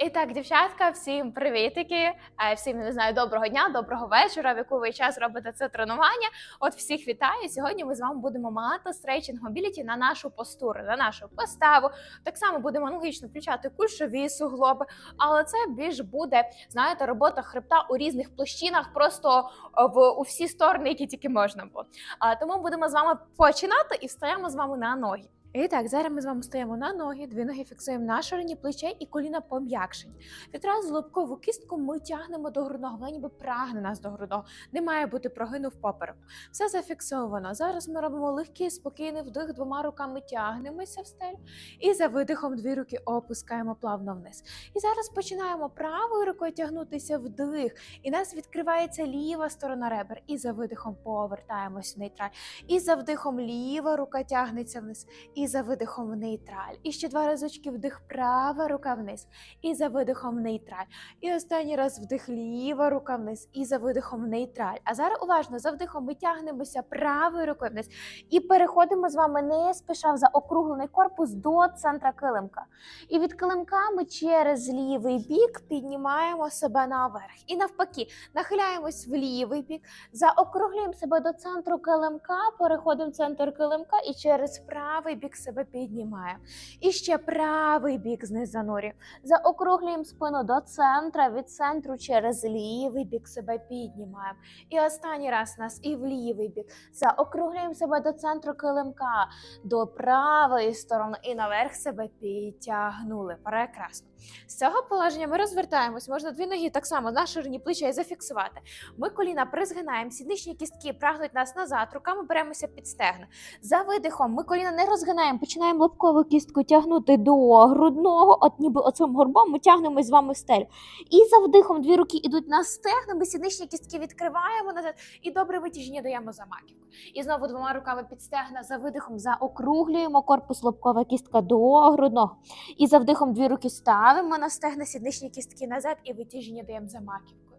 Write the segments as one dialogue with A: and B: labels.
A: І так, дівчатка, всім привітики, Е, всім не знаю, доброго дня, доброго вечора, в яку ви час робите це тренування. От всіх вітаю. Сьогодні ми з вами будемо мати стрейчинг мобіліті на нашу постуру, на нашу поставу. Так само будемо аналогічно включати кульшові суглоби, але це більш буде, знаєте, робота хребта у різних площинах, просто е, в у всі сторони, які тільки можна було. А тому будемо з вами починати і встаємо з вами на ноги. І так, зараз ми з вами стоїмо на ноги, дві ноги фіксуємо на ширині плечей і коліна пом'якшені. Відразу лобкову кістку ми тягнемо до грудного, вона ніби прагне нас до грудного. Не має бути прогину в попереку. Все зафіксовано. Зараз ми робимо легкий, спокійний вдих, двома руками тягнемося в стелю. І за видихом дві руки опускаємо плавно вниз. І зараз починаємо правою рукою тягнутися вдих. І нас відкривається ліва сторона ребер. І за видихом повертаємось в нейтраль. І за вдихом ліва рука тягнеться вниз. І за видихом в нейтраль. І ще два разочки вдих, права рука вниз. І за видихом в нейтраль. І останній раз вдих, ліва рука вниз. І за видихом в нейтраль. А зараз уважно, за вдихом ми тягнемося правою рукою вниз. І переходимо з вами не спіша в заокруглений корпус до центра килимка. І від килимка ми через лівий бік піднімаємо себе наверх. І навпаки, нахиляємось в лівий бік, заокруглюємо себе до центру килимка, переходимо в центр килимка і через правий бік себе піднімаємо. І ще правий бік знизу занурюємо. Заокруглюємо спину до центра, від центру через лівий бік себе піднімаємо. І останній раз нас і в лівий бік. Заокруглюємо себе до центру килимка, до правої сторони і наверх себе підтягнули. Прекрасно. З цього положення ми розвертаємось. Можна дві ноги так само на ширині плечей зафіксувати. Ми коліна призгинаємо, сідничні кістки прагнуть нас назад, руками беремося під стегна. За видихом ми коліна не розгинаємо, починаємо лобкову кістку тягнути до грудного, от ніби оцим горбом ми тягнемось з вами в стелю. І за вдихом дві руки йдуть на стегна, ми сідничні кістки відкриваємо назад і добре витяження даємо за маківку. І знову двома руками під стегна за видихом заокруглюємо корпус лобкова кістка до грудного. І за вдихом дві руки ставимо на стегна сідничні кістки назад і витяження даємо за маківкою.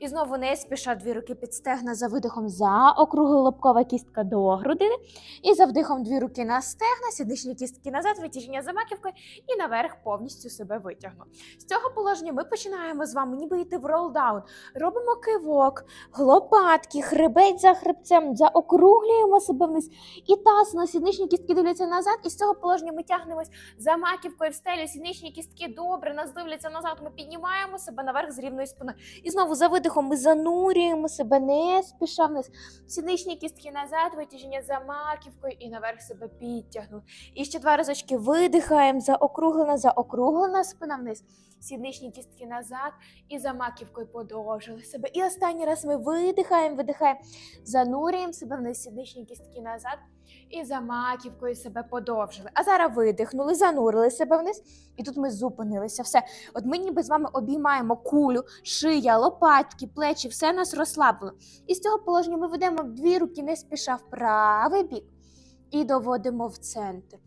A: І знову не спіша дві руки під стегна за видихом за округли лобкова кістка до грудини. І за вдихом дві руки на стегна, сідничні кістки назад, витяження за маківкою і наверх повністю себе витягну. З цього положення ми починаємо з вами ніби йти в ролдаун. Робимо кивок, лопатки, хребеть за хребцем, заокруглюємо себе вниз. І таз на сідничні кістки дивляться назад. І з цього положення ми тягнемось за маківкою в стелю. Сідничні кістки добре нас дивляться назад. Ми піднімаємо себе наверх з рівною спиною. І знову за видихом ми занурюємо себе не спіша вниз. Сідничні кістки назад, витяження за маківкою і наверх себе підтягнули. І ще два разочки видихаємо, заокруглена, заокруглена спина вниз. Сідничні кістки назад і за маківкою подовжили себе. І останній раз ми видихаємо, видихаємо, занурюємо себе вниз, сідничні кістки назад. І за маківкою себе подовжили. А зараз видихнули, занурили себе вниз, і тут ми зупинилися. Все. От ми ніби з вами обіймаємо кулю, шия, лопатки, плечі, все нас розслабило. І з цього положення ми ведемо дві руки не спіша в правий бік і доводимо в центр.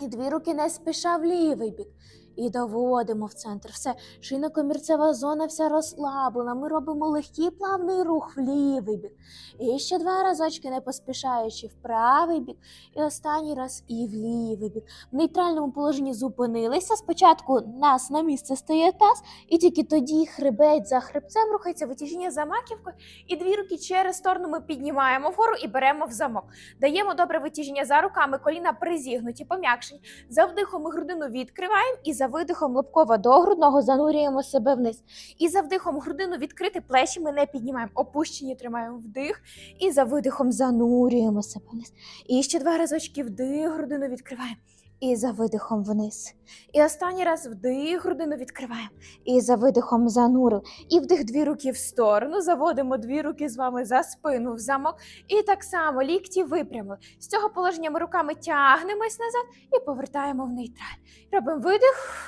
A: І дві руки не спіша в лівий бік. І доводимо в центр. Все, шийно-комірцева зона вся розслаблена. Ми робимо легкий плавний рух в лівий бік. І ще два разочки, не поспішаючи в правий бік. І останній раз і в лівий бік. В нейтральному положенні зупинилися. Спочатку нас на місце стає таз, і тільки тоді хребець за хребцем рухається витяжіння за маківкою. І дві руки через сторону ми піднімаємо вгору і беремо в замок. Даємо добре витяжіння за руками, коліна призігнуті, пом'якшені. За вдихом ми грудину відкриваємо і за видихом лобково до грудного занурюємо себе вниз. І за вдихом грудину відкрити плечі ми не піднімаємо. Опущені тримаємо вдих. І за видихом занурюємо себе вниз. І ще два разочки вдих, грудину відкриваємо. І за видихом вниз. І останній раз вдих, грудину відкриваємо. І за видихом занурили. І вдих дві руки в сторону. Заводимо дві руки з вами за спину в замок. І так само лікті випрямили. З цього положення ми руками тягнемось назад і повертаємо в нейтраль. Робимо видих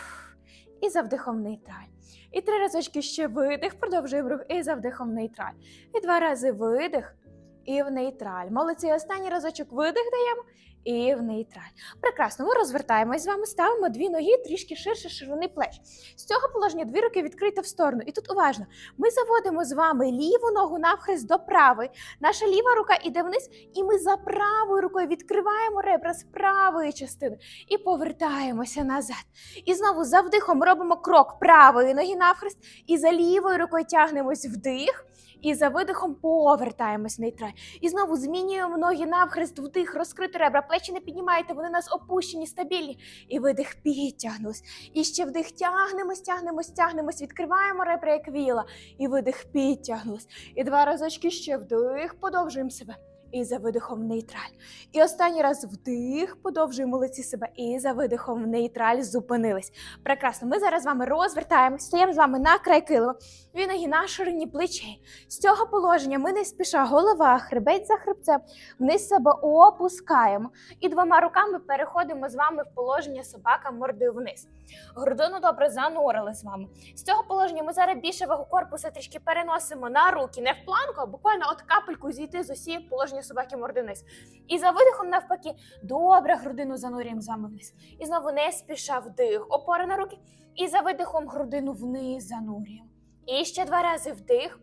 A: і за вдихом в нейтраль. І три разочки ще видих, продовжуємо рух і за вдихом в нейтраль. І два рази видих і в нейтраль. Молодці, останній разочок видих даємо і в нейтраль. Прекрасно, ми розвертаємось з вами, ставимо дві ноги трішки ширше ширини плеч. З цього положення дві руки відкриті в сторону. І тут уважно, ми заводимо з вами ліву ногу навхрест до правої. Наша ліва рука іде вниз, і ми за правою рукою відкриваємо ребра з правої частини і повертаємося назад. І знову за вдихом робимо крок правої ноги навхрест, і за лівою рукою тягнемось вдих. І за видихом повертаємось в нейтраль. І знову змінюємо ноги навхрест, вдих, розкрити ребра, плечі не піднімайте, вони у нас опущені, стабільні. І видих підтягнусь. І ще вдих тягнемось, тягнемось, тягнемось, відкриваємо ребра, як віла. І видих підтягнулись. І два разочки ще вдих, подовжуємо себе. І за видихом нейтраль. І останній раз вдих, подовжуємо лиці себе. І за видихом нейтраль зупинились. Прекрасно. Ми зараз з вами розвертаємось, стоїмо з вами на край килима. Дві ноги на ширині плечей. З цього положення ми не спіша голова, хребець за хребцем, вниз себе опускаємо. І двома руками переходимо з вами в положення собака мордою вниз. Грудину добре занурили з вами. З цього положення ми зараз більше вагу корпуса трішки переносимо на руки, не в планку, а буквально от капельку зійти з усі положення собаки морди вниз. І за видихом, навпаки, добре грудину занурюємо з вами вниз. І знову не спіша вдих, опора на руки. І за видихом грудину вниз занурюємо. І ще два рази вдих.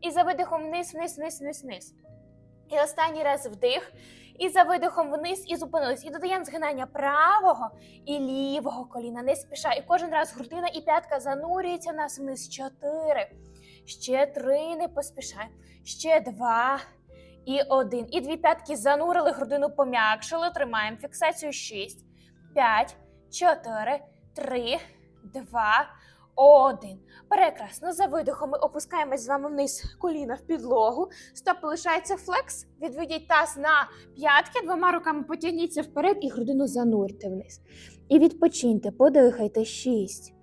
A: І за видихом вниз, вниз, вниз, вниз, вниз. І останній раз вдих. І за видихом вниз і зупинились. І додаємо згинання правого і лівого коліна. Не спіша. І кожен раз грудина і п'ятка занурюється в нас вниз. Чотири. Ще три. Не поспішаємо. Ще два. І один. І дві п'ятки занурили, грудину пом'якшили. Тримаємо фіксацію. Шість, п'ять, чотири, три, два. Один. Прекрасно. За видихом ми опускаємось з вами вниз коліна в підлогу. Стопи лишається флекс. Відведіть таз на п'ятки, двома руками потягніться вперед і грудину занурте вниз. І відпочиньте, подихайте. Шість,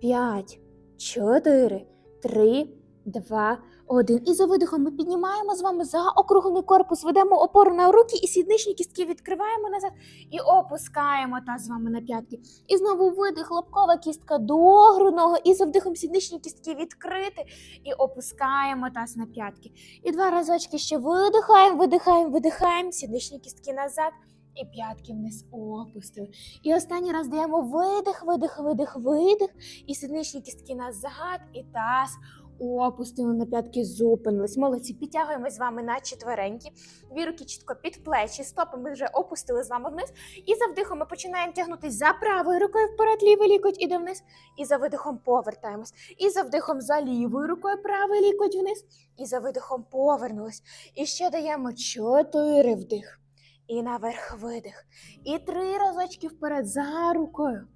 A: п'ять, чотири, три, два, один. І за видихом ми піднімаємо з вами за округлений корпус, ведемо опору на руки і сідничні кістки відкриваємо назад і опускаємо таз з вами на п'ятки. І знову видих, лобкова кістка до грудного, і за вдихом сідничні кістки відкрити і опускаємо таз на п'ятки. І два разочки ще видихаємо, видихаємо, видихаємо, сідничні кістки назад. І п'ятки вниз опустили. І останній раз даємо видих, видих, видих, видих. І сідничні кістки назад, і таз опустили на п'ятки, зупинились. Молодці, підтягуємось з вами на четверенькі. Дві руки чітко під плечі, стопи ми вже опустили з вами вниз. І за вдихом ми починаємо тягнутися за правою рукою вперед, лівий лікоть іде вниз. І за видихом повертаємось. І за вдихом за лівою рукою правий лікоть вниз. І за видихом повернулись. І ще даємо чотири вдих. І наверх видих. І три разочки вперед за рукою.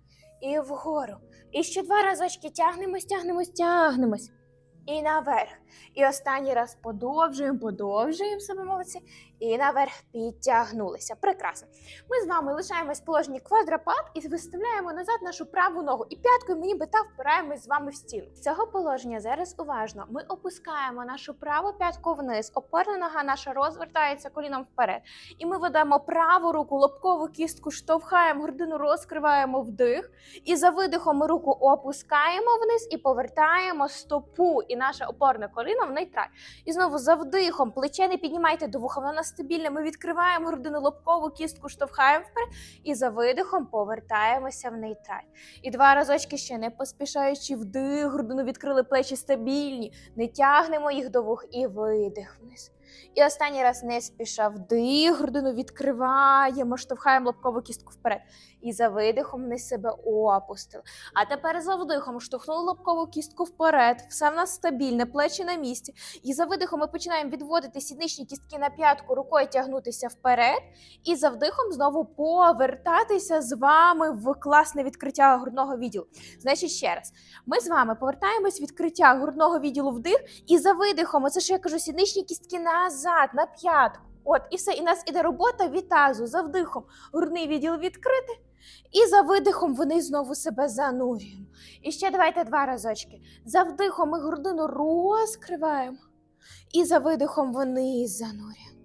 A: І вгору. І ще два разочки тягнемось, тягнемось, тягнемось. І наверх. І останній раз подовжуємо, подовжуємо себе молодці. І наверх підтягнулися. Прекрасно. Ми з вами лишаємось в положенні квадрапат і виставляємо назад нашу праву ногу. І п'яткою ми ніби та впираємось з вами в стіну. З цього положення зараз уважно. Ми опускаємо нашу праву п'ятку вниз, опорна нога наша розвертається коліном вперед. І ми ведемо праву руку, лобкову кістку, штовхаємо, грудину розкриваємо вдих. І за видихом ми руку опускаємо вниз і повертаємо стопу. І наше опорне коліно в нейтраль. І знову за вдихом плече не піднімайте до вуха, воно стабільне. Ми відкриваємо грудину лобкову кістку, штовхаємо вперед. І за видихом повертаємося в нейтраль. І два разочки ще не поспішаючи вдих, грудину відкрили плечі стабільні, не тягнемо їх до вух і видих вниз. І останній раз не спіша вдих, грудину відкриваємо, штовхаємо лобкову кістку вперед. І за видихом не себе опустили. А тепер за вдихом штовхнули лобкову кістку вперед. Все в нас стабільне, плечі на місці. І за видихом ми починаємо відводити сідничні кістки на п'ятку, рукою тягнутися вперед. І за вдихом знову повертатися з вами в класне відкриття грудного відділу. Значить, ще раз, ми з вами повертаємось відкриття грудного відділу вдих, і за видихом, оце що я кажу, сідничні кістки назад, на п'ятку. От, і все, і нас іде робота від тазу за вдихом. Грудний відділ відкрити. І за видихом вони знову себе занурюємо. І ще давайте два разочки. За вдихом ми грудину розкриваємо. І за видихом вниз занурюємо.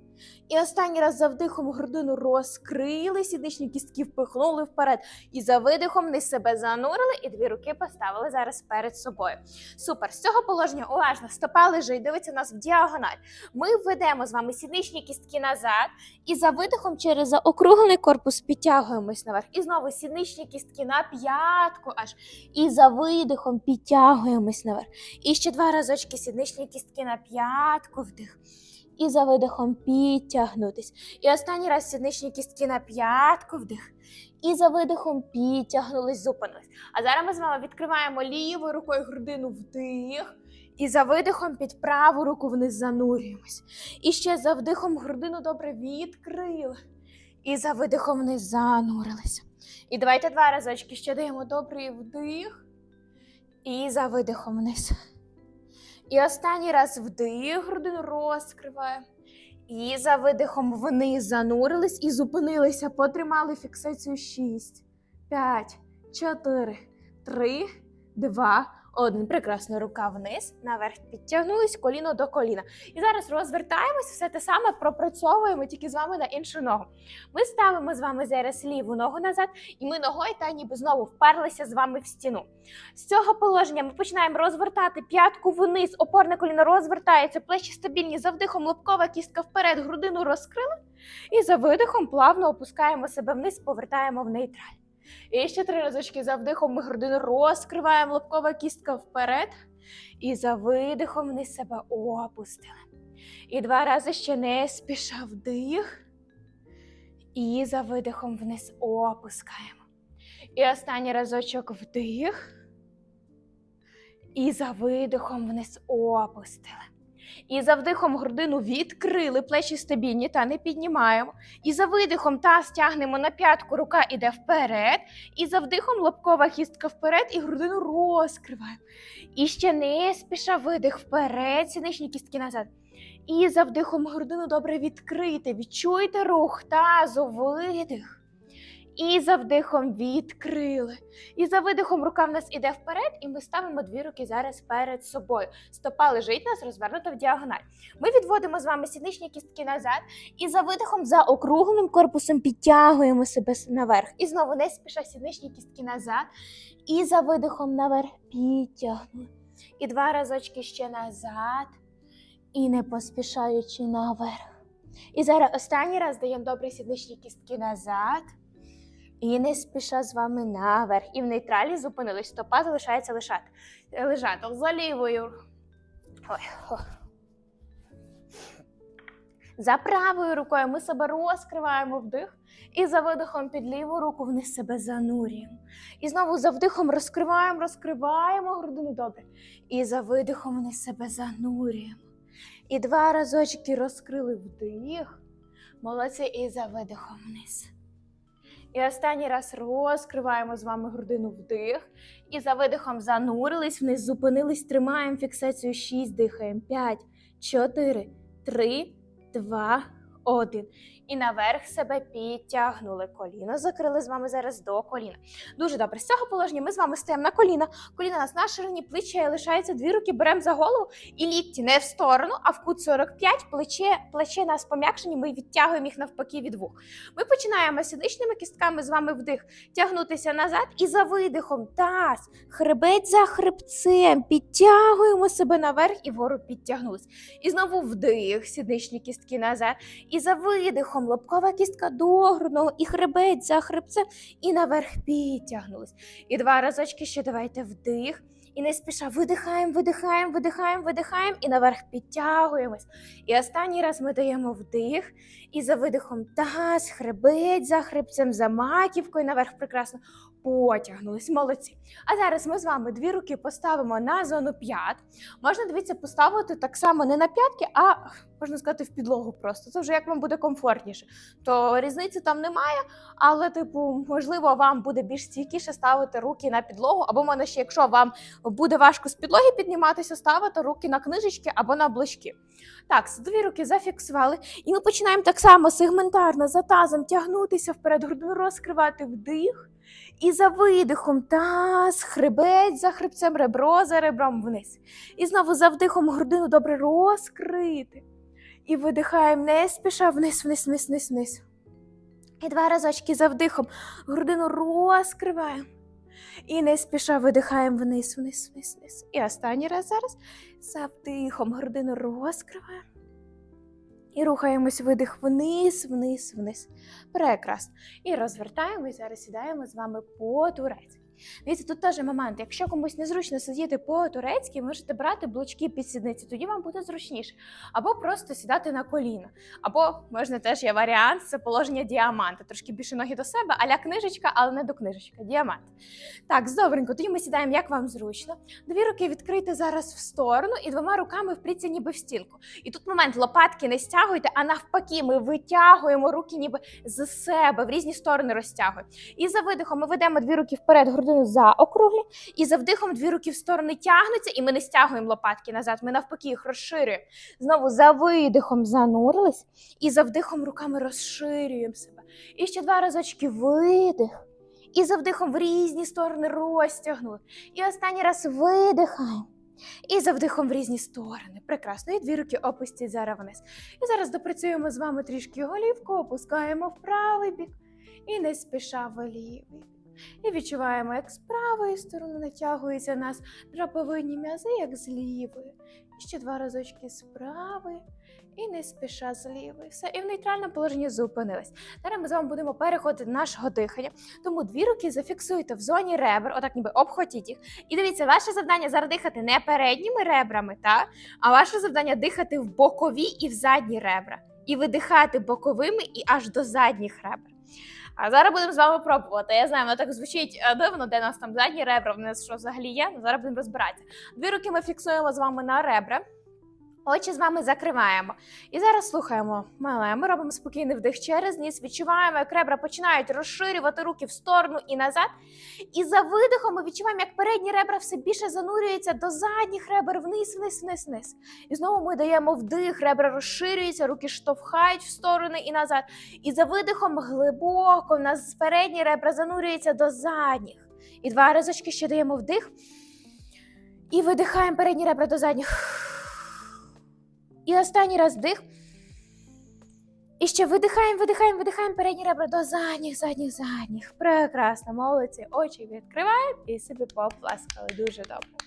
A: І останній раз за вдихом грудину розкрили, сідничні кістки впихнули вперед. І за видихом вниз себе занурили і дві руки поставили зараз перед собою. Супер. З цього положення уважно стопа лежить, дивиться нас в діагональ. Ми введемо з вами сідничні кістки назад. І за видихом через заокруглений корпус підтягуємось наверх. І знову сідничні кістки на п'ятку аж. І за видихом підтягуємось наверх. І ще два разочки сідничні кістки на п'ятку вдих. І за видихом підтягнутись. І останній раз сідничні кістки на п'ятку вдих. І за видихом підтягнулись, зупинились. А зараз ми з вами відкриваємо лівою рукою грудину вдих. І за видихом під праву руку вниз занурюємось. І ще за вдихом грудину добре відкрили. І за видихом вниз занурилися. І давайте два разочки ще даємо добрий вдих. І за видихом вниз. І останній раз вдих, грудину розкриває. І за видихом вниз занурились і зупинилися. Потримали фіксацію 6, 5, 4, 3, 2, 1. Прекрасно. Рука вниз, наверх підтягнулись, коліно до коліна. І зараз розвертаємось, все те саме пропрацьовуємо тільки з вами на іншу ногу. Ми ставимо з вами зараз ліву ногу назад, і ми ногою та ніби знову вперлися з вами в стіну. З цього положення ми починаємо розвертати п'ятку вниз, опорне коліно розвертається, плечі стабільні, за вдихом лобкова кістка вперед, грудину розкрили. І за видихом плавно опускаємо себе вниз, повертаємо в нейтраль. І ще три разочки за вдихом ми грудину розкриваємо, лобкова кістка вперед. І за видихом вниз себе опустили. І два рази ще не спіша вдих. І за видихом вниз опускаємо. І останній разочок вдих. І за видихом вниз опустили. І за вдихом грудину відкрили, плечі стабільні та не піднімаємо. І за видихом таз тягнемо на п'ятку, рука йде вперед. І за вдихом лобкова кістка вперед і грудину розкриваємо. І ще не спіша видих вперед, сіничні кістки назад. І за вдихом грудину добре відкрити. Відчуйте рух тазу, видих. І за вдихом відкрили. І за видихом рука в нас іде вперед, і ми ставимо дві руки зараз перед собою. Стопа лежить нас розвернута в діагональ. Ми відводимо з вами сідничні кістки назад, і за видихом за округленим корпусом підтягуємо себе наверх. І знову не спіша сідничні кістки назад. І за видихом наверх підтягнули. І два разочки ще назад. І не поспішаючи наверх. І зараз останній раз даємо добре сідничні кістки назад. І не спіша з вами наверх. І в нейтралі зупинились. Стопа залишається лишати. лежати. За лівою. Ой. За правою рукою ми себе розкриваємо вдих. І за видихом під ліву руку вниз себе занурюємо. І знову за вдихом розкриваємо, розкриваємо грудину добре. І за видихом вниз себе занурюємо. І два разочки розкрили вдих. Молодці, і за видихом вниз. І останній раз розкриваємо з вами грудину вдих. І за видихом занурились вниз, зупинились, тримаємо фіксацію 6, дихаємо. 5, 4, 3, 2, 1. І наверх себе підтягнули. Коліно закрили з вами зараз до коліна. Дуже добре. З цього положення ми з вами стаємо на коліна. Коліна нас на ширині плече лишається дві руки, беремо за голову і лікті не в сторону, а в кут 45, плече, плече нас пом'якшені, ми відтягуємо їх навпаки від вух. Ми починаємо сідничними кістками з вами вдих тягнутися назад і за видихом таз, хребець за хребцем, підтягуємо себе наверх і вгору підтягнулись. І знову вдих, сідничні кістки назад. І за видихом лобкова кістка до і хребець за хребцем, і наверх підтягнулись. І два разочки ще давайте вдих. І не спіша видихаємо, видихаємо, видихаємо, видихаємо і наверх підтягуємось. І останній раз ми даємо вдих, і за видихом таз, хребець за хребцем, за маківкою наверх прекрасно потягнулись. Молодці. А зараз ми з вами дві руки поставимо на зону п'ят. Можна дивіться, поставити так само не на п'ятки, а можна сказати, в підлогу просто. Це вже як вам буде комфортніше. То різниці там немає, але, типу, можливо, вам буде більш стійкіше ставити руки на підлогу, або можна ще, якщо вам буде важко з підлоги підніматися, ставити руки на книжечки або на облачки. Так, дві руки зафіксували. І ми починаємо так само сегментарно за тазом тягнутися вперед, грудину розкривати вдих. І за видихом таз, хребець за хребцем, ребро за ребром вниз. І знову за вдихом грудину добре розкрити. І видихаємо не спіша вниз, вниз, вниз, вниз, вниз. І два разочки за вдихом. Грудину розкриваємо. І не спіша видихаємо вниз, вниз, вниз, вниз. І останній раз зараз. За вдихом грудину розкриваємо. І рухаємось видих вниз, вниз, вниз. Прекрасно. І розвертаємось, зараз сідаємо з вами по-турецьки. Дивіться, тут теж момент. Якщо комусь незручно сидіти по-турецьки, можете брати блочки під сідниці, тоді вам буде зручніше. Або просто сідати на коліна. Або можна теж є варіант, це положення діаманта. Трошки більше ноги до себе, аля книжечка, але не до книжечка. Діамант. Так, добренько, тоді ми сідаємо, як вам зручно. Дві руки відкрийте зараз в сторону і двома руками впріться ніби в стінку. І тут момент лопатки не стягуйте, а навпаки, ми витягуємо руки ніби з себе в різні сторони розтягуємо. І за видихом ми ведемо дві руки вперед, грудину за округлі, і за вдихом дві руки в сторони тягнуться, і ми не стягуємо лопатки назад. Ми навпаки їх розширюємо. Знову за видихом занурились, і за вдихом руками розширюємо себе. І ще два разочки видих. І за вдихом в різні сторони розтягнули. І останній раз видихаємо. І за вдихом в різні сторони. Прекрасно. І дві руки опустіть зараз вниз. І зараз допрацюємо з вами трішки голівку, опускаємо в правий бік і не спіша в лівий. І відчуваємо, як з правої сторони натягуються нас драбовинні м'язи, як з лівої. І ще два разочки з правої. І не спіша з лівої. Все, і в нейтральному положенні зупинились. Зараз ми з вами будемо переходити нашого дихання. Тому дві руки зафіксуйте в зоні ребер, отак ніби обхватіть їх. І дивіться, ваше завдання зараз дихати не передніми ребрами, та? а ваше завдання дихати в бокові і в задні ребра. І видихати боковими і аж до задніх ребер. А зараз будемо з вами пробувати. Я знаю, воно так звучить е, дивно, де у нас там задні ребра, в нас що взагалі є. Ну, зараз будемо розбиратися. Дві руки ми фіксуємо з вами на ребра. Очі з вами закриваємо. І зараз слухаємо. Мале, ми робимо спокійний вдих через ніс, відчуваємо, як ребра починають розширювати руки в сторону і назад. І за видихом ми відчуваємо, як передні ребра все більше занурюються до задніх ребер вниз, вниз, вниз, вниз. І знову ми даємо вдих, ребра розширюються, руки штовхають в сторони і назад. І за видихом глибоко в нас передні ребра занурюються до задніх. І два разочки ще даємо вдих. І видихаємо передні ребра до задніх. І останній раз вдих. І ще видихаємо, видихаємо, видихаємо передні ребра до задніх, задніх, задніх. Прекрасно, молодці. Очі відкриваємо і собі попласкали. Дуже добре.